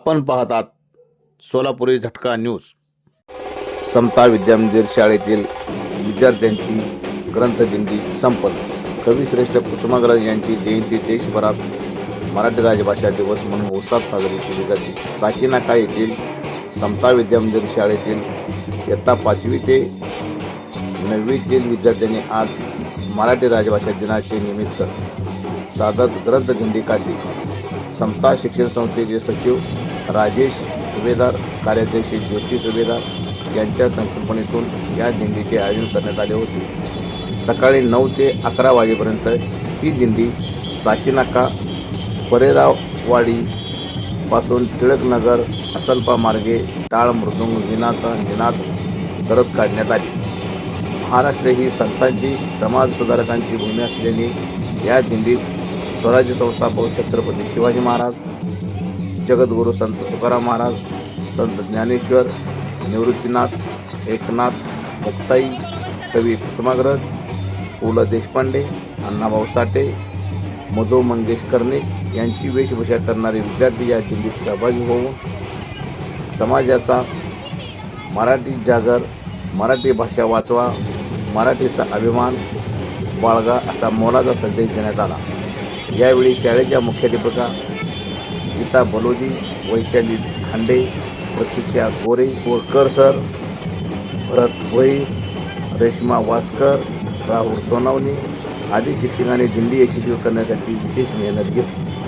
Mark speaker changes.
Speaker 1: आपण पाहतात सोलापुरी झटका न्यूज. समता विद्यामंदिर शाळेतील विद्यार्थ्यांची ग्रंथदिंडी संपन्न. कविश्रेष्ठ कुसुमाग्रज यांची जयंती देशभरात मराठी राजभाषा दिवस म्हणून उत्साहात साजरी केली जाते. साकीनाका येथील समता विद्यामंदिर शाळेतील इयत्ता पाचवी ते नववीतील विद्यार्थ्यांनी आज मराठी राजभाषा दिनाचे निमित्त साधत ग्रंथदिंडी काढली. समता शिक्षण संस्थेचे सचिव राजेश सुभेदार कार्याध्यक्ष ज्योती सुभेदार यांच्या संकल्पनेतून या दिंडीचे आयोजन करण्यात आले होते. सकाळी नऊ ते अकरा वाजेपर्यंत ही दिंडी साकीनाका परेरावाडी पासून टिळकनगर असल्पा मार्गे टाळ मृदुंग विनाचा निनाद करत काढण्यात आली. महाराष्ट्र ही संतांची समाज सुधारकांची भूमी असलेली या दिंडीत स्वराज्य संस्थापक छत्रपती शिवाजी महाराज जगद्गुरू संत तुकाराम महाराज संत ज्ञानेश्वर निवृत्तीनाथ एकनाथ मुक्ताई कवी कुसुमाग्रज पु ल देशपांडे अण्णाभाऊ साठे मधो मंगेश कर्णे यांची वेशभूषा करणारे विद्यार्थी या दिल्लीत सहभागी होऊन समाजाचा मराठी जागर मराठी भाषा वाचवा मराठीचा अभिमान बाळगा असा मोलाचा संदेश देण्यात आला. यावेळी शाळेच्या मुख्याध्यापिका गीता बलोदी वैशाली खांडे प्रतीक्षा गोरे बोरकर सर भरत भोई रेश्मा वासकर राहुल सोनावणे आदी शिक्षकांनी दिंडी यशस्वी करण्यासाठी विशेष मेहनत घेतली.